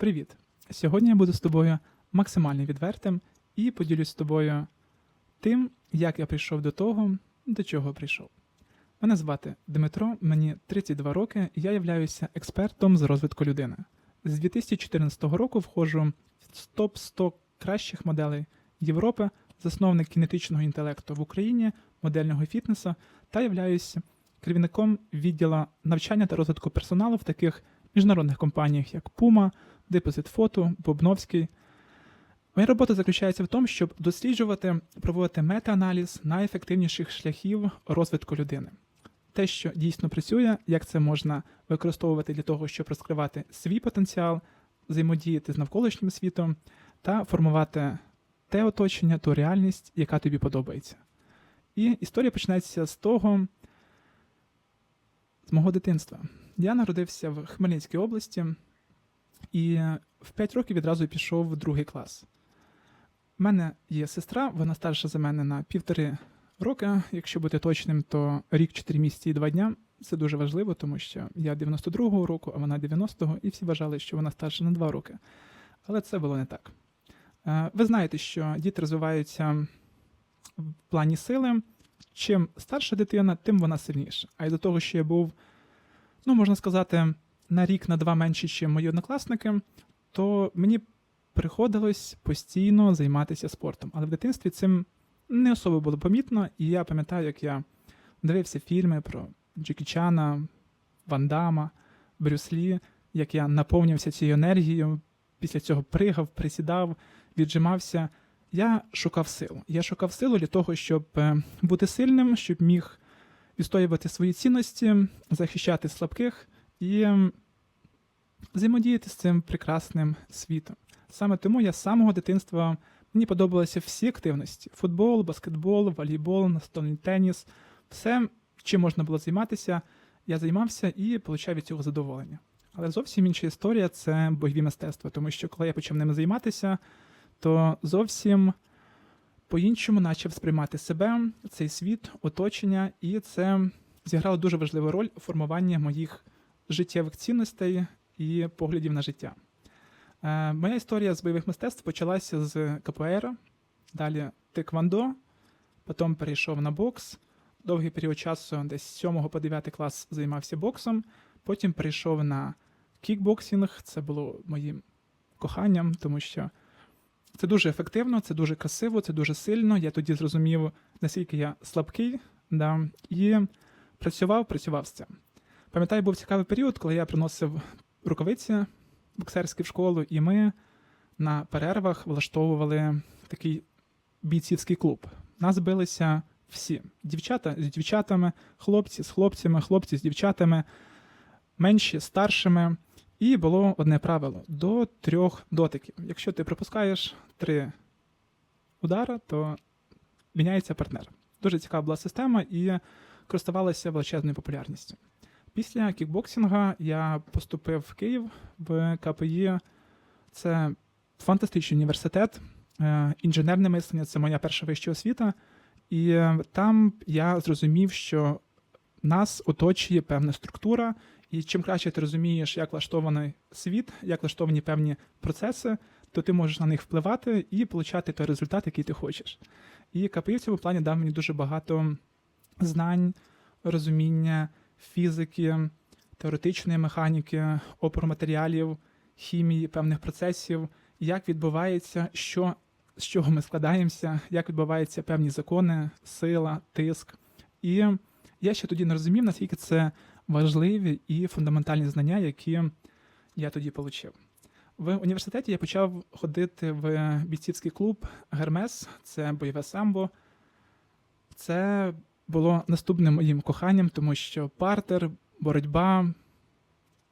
Привіт! Сьогодні я буду з тобою максимально відвертим і поділюсь з тобою тим, як я прийшов до того, до чого прийшов. Мене звати Дмитро, мені 32 роки, я являюся експертом з розвитку людини. З 2014 року входжу в топ 100 кращих моделей Європи, засновник кінетичного інтелекту в Україні, модельного фітнесу та являюся керівником відділу навчання та розвитку персоналу в таких міжнародних компаніях, як Puma, Deposit Photo, Бобновський. Моя робота заключається в тому, щоб досліджувати, проводити мета-аналіз найефективніших шляхів розвитку людини. Те, що дійсно працює, як це можна використовувати для того, щоб розкривати свій потенціал, взаємодіяти з навколишнім світом та формувати те оточення, ту реальність, яка тобі подобається. І історія починається з того, з мого дитинства. Я народився в Хмельницькій області і в 5 років відразу пішов в другий клас. У мене є сестра, вона старша за мене на півтори роки. Якщо бути точним, то рік, 4 місяці і 2 дня. Це дуже важливо, тому що я 92-го року, а вона 90-го, і всі вважали, що вона старша на 2 роки. Але це було не так. Е, Ви знаєте, що діти розвиваються в плані сили. Чим старша дитина, тим вона сильніша. А й до того, що я був, ну можна сказати, на рік, на два менші, ніж мої однокласники, то мені приходилось постійно займатися спортом. Але в дитинстві цим не особо було помітно, і я пам'ятаю, як я дивився фільми про Джекі Чана, Ван Дама, Брюс як я наповнився цією енергією, після цього пригав, присідав, віджимався. Я шукав силу. Я шукав силу для того, щоб е, бути сильним, щоб міг відстоювати свої цінності, захищати слабких і взаємодіяти з цим прекрасним світом. Саме тому я з самого дитинства мені подобалися всі активності: футбол, баскетбол, волейбол, настольний теніс, все, чим можна було займатися, я займався і отримав від цього задоволення. Але зовсім інша історія це бойові мистецтва, тому що коли я почав ними займатися, то зовсім по-іншому почав сприймати себе, цей світ, оточення, і це зіграло дуже важливу роль у формуванні моїх життєвих цінностей і поглядів на життя. Е, моя історія з бойових мистецтв почалася з КПР, далі тиквандо, потім перейшов на бокс. Довгий період часу, десь з 7 по 9 клас займався боксом, потім перейшов на кікбоксинг. Це було моїм коханням, тому що це дуже ефективно, це дуже красиво, це дуже сильно. Я тоді зрозумів, наскільки я слабкий, да, і працював, працював з цим. Пам'ятаю, був цікавий період, коли я приносив рукавиці боксерські в школу, і ми на перервах влаштовували такий бійцівський клуб. Нас билися всі: дівчата з дівчатами, хлопці з хлопцями, хлопці з дівчатами, менші, старшими. І було одне правило: до трьох дотиків. Якщо ти пропускаєш три удара, то міняється партнер. Дуже цікава була система і користувалася величезною популярністю. Після кікбоксинга я поступив в Київ в КПІ. Це фантастичний університет, е, інженерне мислення це моя перша вища освіта. І там я зрозумів, що нас оточує певна структура, і чим краще ти розумієш, як влаштований світ, як влаштовані певні процеси, то ти можеш на них впливати і отримати той результат, який ти хочеш. І КПІ в цьому плані дав мені дуже багато знань, розуміння фізики, теоретичної механіки, опору матеріалів, хімії, певних процесів, як відбувається, що, з чого ми складаємося, як відбуваються певні закони, сила, тиск. І я ще тоді не розумів, наскільки це важливі і фундаментальні знання, які я тоді отримав. В університеті я почав ходити в бійцівський клуб Гермес, це бойове самбо. Це було наступним моїм коханням, тому що партер, боротьба,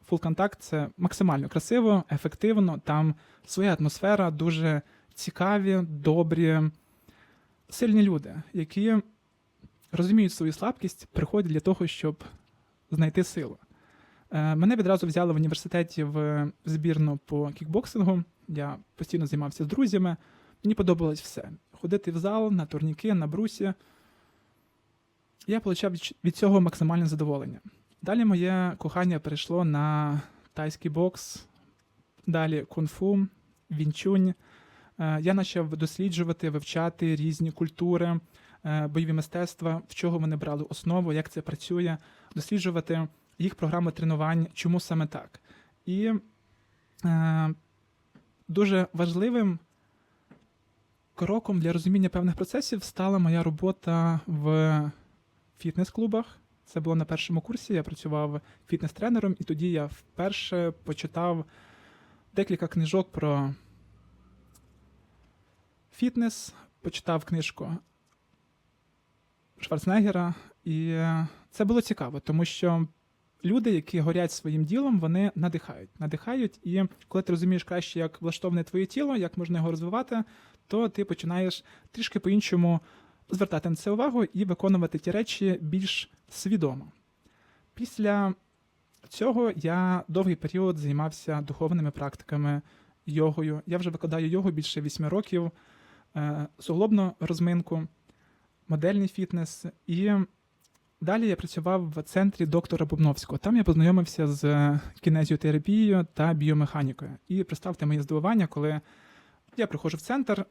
фулконтакт це максимально красиво, ефективно. Там своя атмосфера, дуже цікаві, добрі, сильні люди, які розуміють свою слабкість, приходять для того, щоб знайти силу. Е, Мене відразу взяли в університеті в збірну по кікбоксингу. Я постійно займався з друзями. Мені подобалось все: ходити в зал, на турніки, на брусі. Я отримав від цього максимальне задоволення. Далі моє кохання перейшло на тайський бокс, далі кунг-фу, вінчунь. Е, Я почав досліджувати, вивчати різні культури, е, бойові мистецтва, в чого вони брали основу, як це працює, досліджувати їх програми тренувань, чому саме так. І е, дуже важливим кроком для розуміння певних процесів стала моя робота в фітнес-клубах. Це було на першому курсі. Я працював фітнес-тренером, і тоді я вперше почитав декілька книжок про фітнес, почитав книжку Шварценеггера, і це було цікаво, тому що люди, які горять своїм ділом, вони надихають. Надихають, і коли ти розумієш краще, як влаштоване твоє тіло, як можна його розвивати, то ти починаєш трішки по-іншому звертати на це увагу і виконувати ті речі більш свідомо. Після цього я довгий період займався духовними практиками, йогою. Я вже викладаю йогу більше 8 років, е, суглобну розминку, модельний фітнес. І далі я працював в центрі доктора Бубновського. Там я познайомився з кінезіотерапією та біомеханікою. І представте моє здивування, коли я приходжу в центр,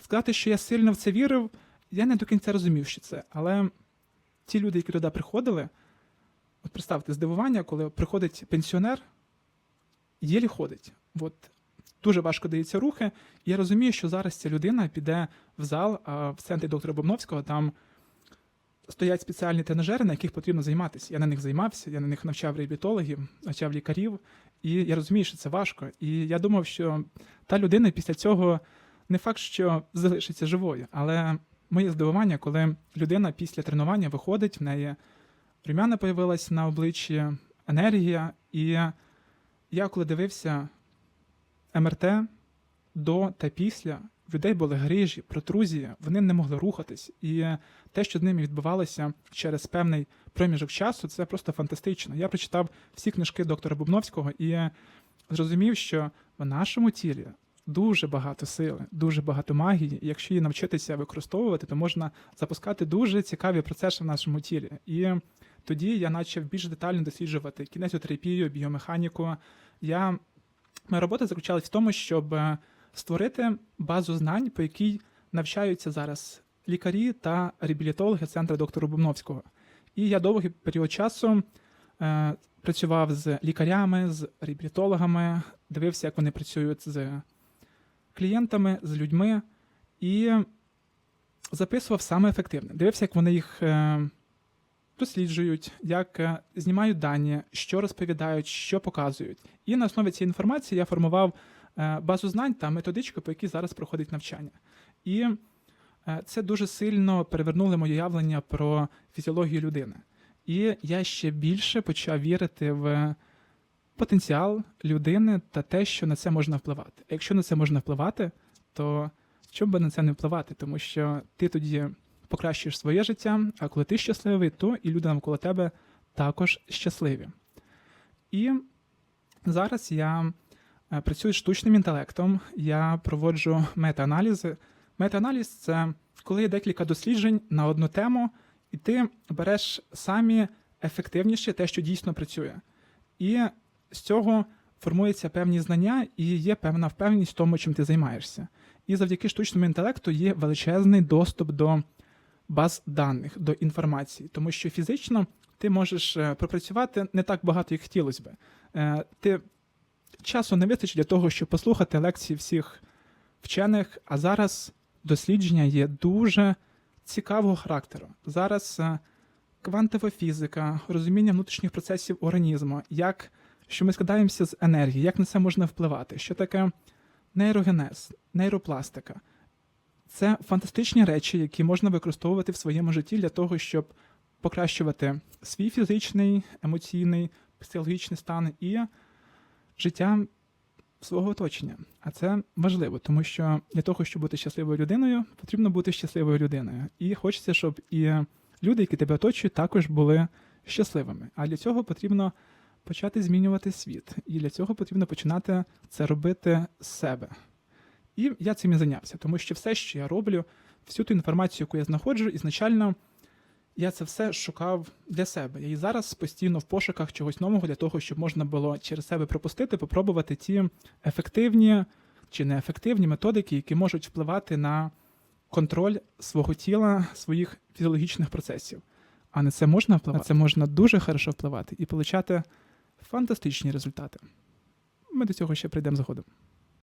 сказати, що я сильно в це вірив, я не до кінця розумів, що це. Але ті люди, які туди приходили, от представте здивування, коли приходить пенсіонер, єлі ходить. От дуже важко даються рухи. І я розумію, що зараз ця людина піде в зал, а в центрі доктора Бобновського там стоять спеціальні тренажери, на яких потрібно займатися. Я на них займався, я на них навчав реабілітологів, навчав лікарів, і я розумію, що це важко. І я думав, що та людина після цього не факт, що залишиться живою, але моє здивування, коли людина після тренування виходить, в неї румяна появилась на обличчі, енергія, і я коли дивився МРТ до та після, в людей були грижі, протрузії, вони не могли рухатись. І те, що з ними відбувалося через певний проміжок часу, це просто фантастично. Я прочитав всі книжки доктора Бубновського і зрозумів, що в нашому тілі дуже багато сили, дуже багато магії. І якщо її навчитися використовувати, то можна запускати дуже цікаві процеси в нашому тілі. І тоді я почав більш детально досліджувати кінезіотерапію, біомеханіку. Я Моя робота заключалась в тому, щоб е, створити базу знань, по якій навчаються зараз лікарі та реабілітологи центру доктора Бубновського. І я довгий період часу е, працював з лікарями, з реабілітологами, дивився, як вони працюють з клієнтами, з людьми, і записував саме ефективне. Дивився, як вони їх е, досліджують, як е, знімають дані, що розповідають, що показують. І на основі цієї інформації я формував е, базу знань та методичку, по якій зараз проходить навчання. І це дуже сильно перевернуло моє явлення про фізіологію людини. І я ще більше почав вірити в потенціал людини та те, що на це можна впливати. Якщо на це можна впливати, то чому би на це не впливати? Тому що ти тоді покращуєш своє життя, а коли ти щасливий, то і люди навколо тебе також щасливі. І зараз я е, працюю з штучним інтелектом, я проводжу мета-аналізи. Мета-аналіз це коли є декілька досліджень на одну тему, і ти береш самі ефективніше те, що дійсно працює. І з цього формуються певні знання і є певна впевненість в тому, чим ти займаєшся. І завдяки штучному інтелекту є величезний доступ до баз даних, до інформації, тому що фізично ти можеш е, пропрацювати не так багато, як хотілося би. Е, Ти часу не вистачить для того, щоб послухати лекції всіх вчених, а зараз дослідження є дуже цікавого характеру. Зараз е, квантова фізика, розуміння внутрішніх процесів організму, як що ми складаємося з енергії, як на це можна впливати, що таке нейрогенез, нейропластика. Це фантастичні речі, які можна використовувати в своєму житті для того, щоб покращувати свій фізичний, емоційний, психологічний стан і життя свого оточення. А це важливо, тому що для того, щоб бути щасливою людиною, потрібно бути щасливою людиною. І хочеться, щоб і люди, які тебе оточують, також були щасливими. А для цього потрібно почати змінювати світ. І для цього потрібно починати це робити з себе. І я цим і зайнявся, тому що все, що я роблю, всю ту інформацію, яку я знаходжу, ізначально я це все шукав для себе. Я і зараз постійно в пошуках чогось нового для того, щоб можна було через себе пропустити, попробувати ті ефективні чи неефективні методики, які можуть впливати на контроль свого тіла, своїх фізіологічних процесів. А на це можна впливати? На це можна дуже хорошо впливати і отримати фантастичні результати. Ми до цього ще прийдемо згодом.